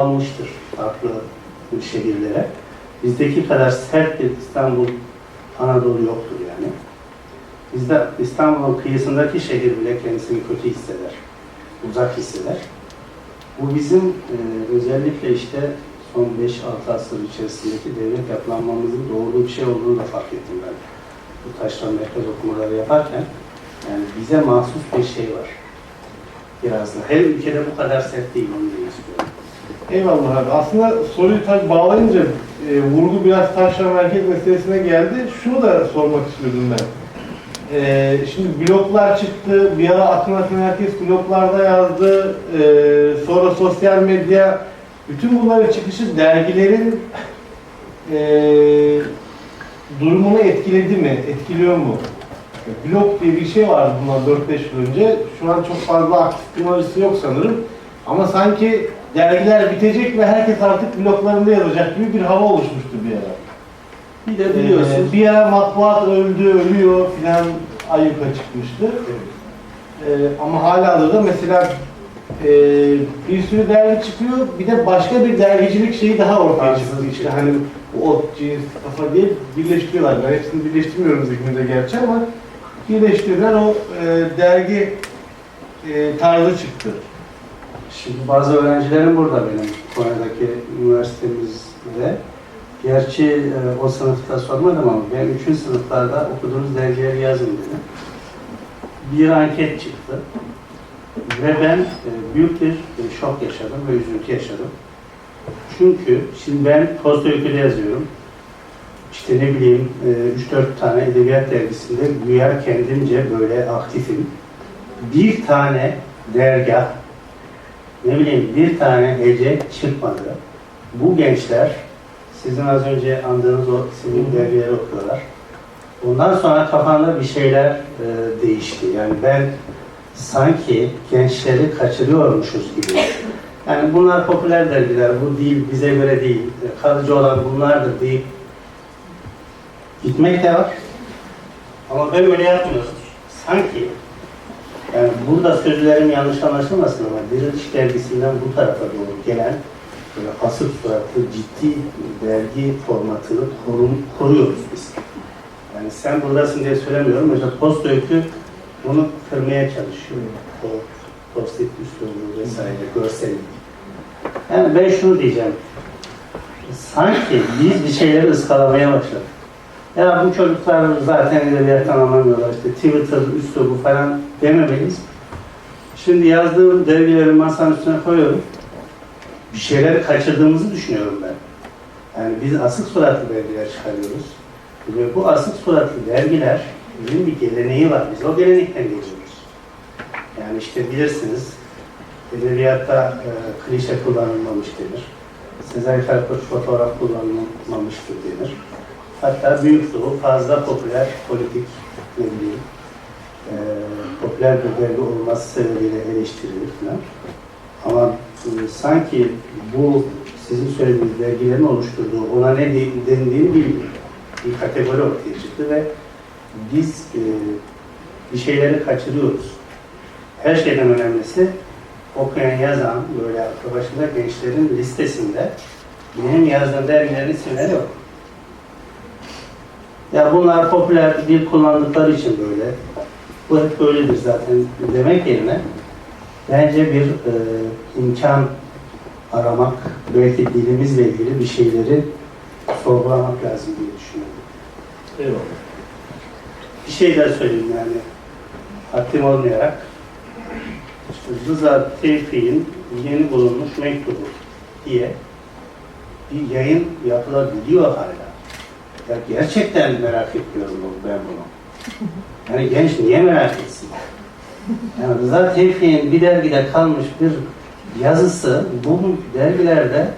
almıştır farklı şehirlere. Bizdeki kadar sert bir İstanbul, Anadolu yoktur yani. Bizde İstanbul'un kıyısındaki şehir bile kendisini kötü hisseder, uzak hisseder. Bu bizim e, özellikle işte son 5-6 asır içerisindeki devlet yapılanmamızın doğru bir şey olduğunu da fark ettim ben. Bu taşra merkez okumaları yaparken yani bize mahsus bir şey var. Biraz da. Her ülkede bu kadar sert değil onu demek istiyorum. Eyvallah abi. Aslında soruyu tabii bağlayınca e, vurgu biraz taşra merkez meselesine geldi. Şunu da sormak istiyordum ben. E, şimdi bloklar çıktı. Bir ara akın akın herkes bloklarda yazdı. E, sonra sosyal medya. Bütün bunların çıkışı dergilerin e, durumunu etkiledi mi? Etkiliyor mu? Blok diye bir şey vardı bundan 4-5 yıl önce. Şu an çok fazla aktif kullanıcısı yok sanırım. Ama sanki dergiler bitecek ve herkes artık bloklarında yazacak gibi bir hava oluşmuştu bir ara. Bir de biliyorsunuz Ee, bir ara matbuat öldü, ölüyor filan ayyuka çıkmıştı. Ee, ama hala da mesela e, bir sürü dergi çıkıyor. Bir de başka bir dergicilik şeyi daha ortaya çıktı. İşte hani ot, cins, kafa diye birleştiriyorlar. Ben hepsini birleştirmiyorum zihnimde gerçi ama birleştirilen o e, dergi e, tarzı çıktı. Şimdi bazı öğrencilerim burada benim Konya'daki üniversitemizde. Gerçi e, o sınıfta sormadım ama ben 3. sınıflarda okuduğunuz dergileri yazın dedim. Bir anket çıktı. Ve ben e, büyük bir e, şok yaşadım ve üzüntü yaşadım. Çünkü şimdi ben Posta Öykü'de yazıyorum. İşte ne bileyim e, 3-4 tane edebiyat dergisinde güya kendimce böyle aktifim. Bir tane dergah ne bileyim bir tane hece çıkmadı. Bu gençler sizin az önce andığınız o sivil dergileri okuyorlar. Ondan sonra kafamda bir şeyler e, değişti. Yani ben sanki gençleri kaçırıyormuşuz gibi. Yani bunlar popüler dergiler, bu değil, bize göre değil, e, kalıcı olan bunlardır deyip gitmek de var. Ama ben öyle yapmıyorum. Sanki yani burada sözlerim yanlış anlaşılmasın ama Diriliş dergisinden bu tarafa doğru gelen böyle asık suratlı ciddi dergi formatını korum, koruyoruz biz. Yani sen buradasın diye söylemiyorum. Mesela Post Öykü bunu kırmaya çalışıyor. O post-it üslubu vesaire, görsellik. Yani ben şunu diyeceğim. Sanki biz bir şeyleri ıskalamaya başladık. Ya bu çocuklar zaten edebiyattan anlamıyorlar işte Twitter üslubu falan dememeliyiz. Şimdi yazdığım dergileri masanın üstüne koyuyorum. Bir şeyleri kaçırdığımızı düşünüyorum ben. Yani biz asık suratlı dergiler çıkarıyoruz. Ve bu asık suratlı dergiler bizim bir geleneği var. Biz o gelenekten geliyoruz. Yani işte bilirsiniz edebiyatta e, klişe kullanılmamış denir. Sezai Karakoç fotoğraf kullanılmamıştır denir. Hatta büyük doğu fazla popüler politik ne bileyim e, popüler bir dergi olması sebebiyle eleştirilir falan. Ama e, sanki bu sizin söylediğiniz dergilerin oluşturduğu ona ne de- dendiğini bilmiyorum. Bir kategori ortaya çıktı ve biz e, bir şeyleri kaçırıyoruz. Her şeyden önemlisi okuyan, yazan, böyle aklı başında gençlerin listesinde benim yazdığım dergilerin isimleri yok. Ya bunlar popüler dil kullandıkları için böyle. Bu hep böyledir zaten demek yerine bence bir e, imkan aramak, belki dilimizle ilgili bir şeyleri sorgulamak lazım diye düşünüyorum. Eyvallah. Bir şey daha söyleyeyim yani haddim olmayarak. Rıza Tevfik'in yeni bulunmuş mektubu diye bir yayın yapılabiliyor hala. Ya gerçekten merak ediyorum ben bunu. Yani genç niye merak etsin? Yani Rıza Tevfik'in bir dergide kalmış bir yazısı bu dergilerde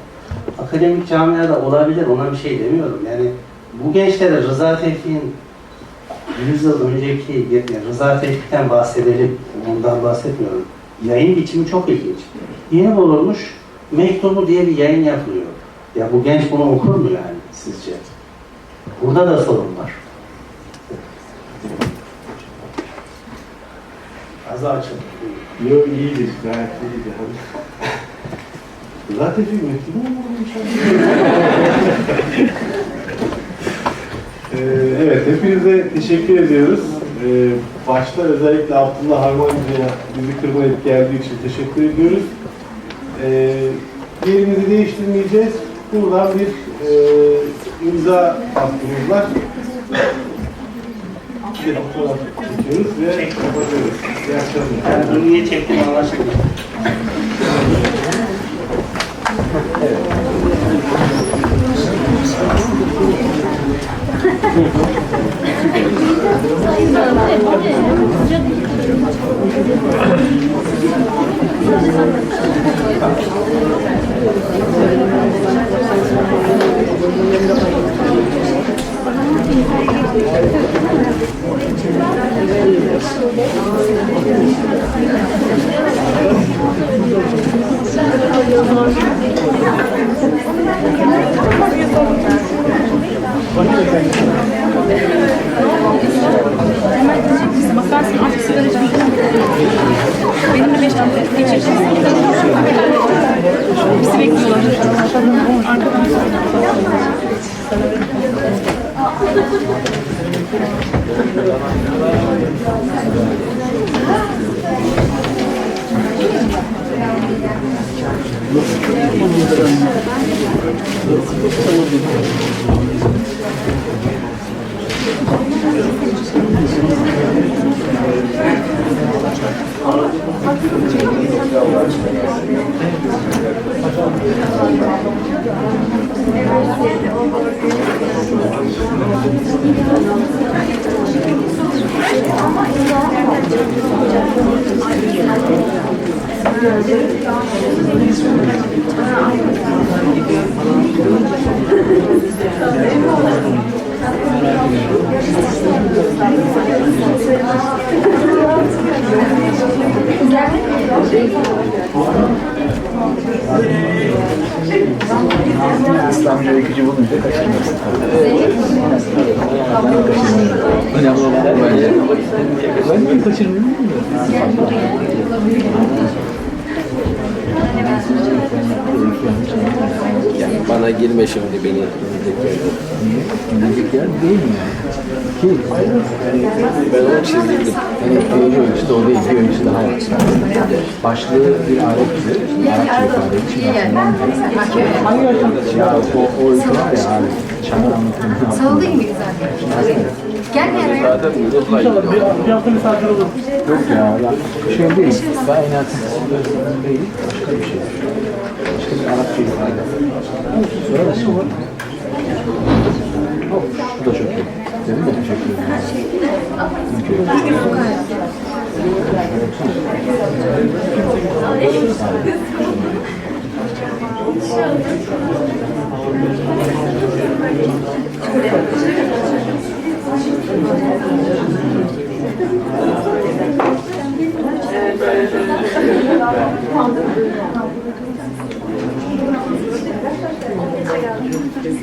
akademik camiada olabilir. Ona bir şey demiyorum. Yani bu gençlere Rıza Tevfik'in 100 yıl önceki yani Rıza Tevfik'ten bahsedelim. Ondan bahsetmiyorum. Yayın biçimi çok ilginç. Yeni bulunmuş mektubu diye bir yayın yapılıyor. Ya bu genç bunu okur mu yani sizce? Burada da sorun var. Az açın. Yok iyidir, gayet iyidir. Zaten bir mektubu mu vurmuş? Ee, evet, hepinize teşekkür ediyoruz. Ee, başta özellikle Abdullah Harmancı'ya bizi kırmayıp geldiği için teşekkür ediyoruz. Ee, yerimizi değiştirmeyeceğiz. Buradan bir e, imza hakkımız. Bir fotoğraf çekiyoruz ve kapatıyoruz. İyi bunu niye çektim anlaşıldı. Bakarsın artık sigara içmeyeceğim. Benim de beş dakika geçireceğim. Bizi bekliyorlar. Arkadan. İslamcı öykücü bulunca kaçırmıyorsun. Önemli olan bence. Ben niye kaçırmıyorum bilmiyorum. Ya bana girme şimdi beni? Gidecek yer değil mi yani? Ki Ben onu çizdirdim. hani teori ölçüsü o değil, bir ölçüsü daha var. Başlığı bir alet gibi, Arapça ifade için aslında Ya o, o öykü var ya abi, çanar anlatımını Sallayayım mı güzel? Gel gel. Zaten ruhla ilgili. Yok ya, ya şey değil, kainatın sözlerinden değil, başka bir şey. Başka bir Arapça ifade. Sonra da şu var. Bu da çok iyi. Dedim ya teşekkür ederim. Nasıl?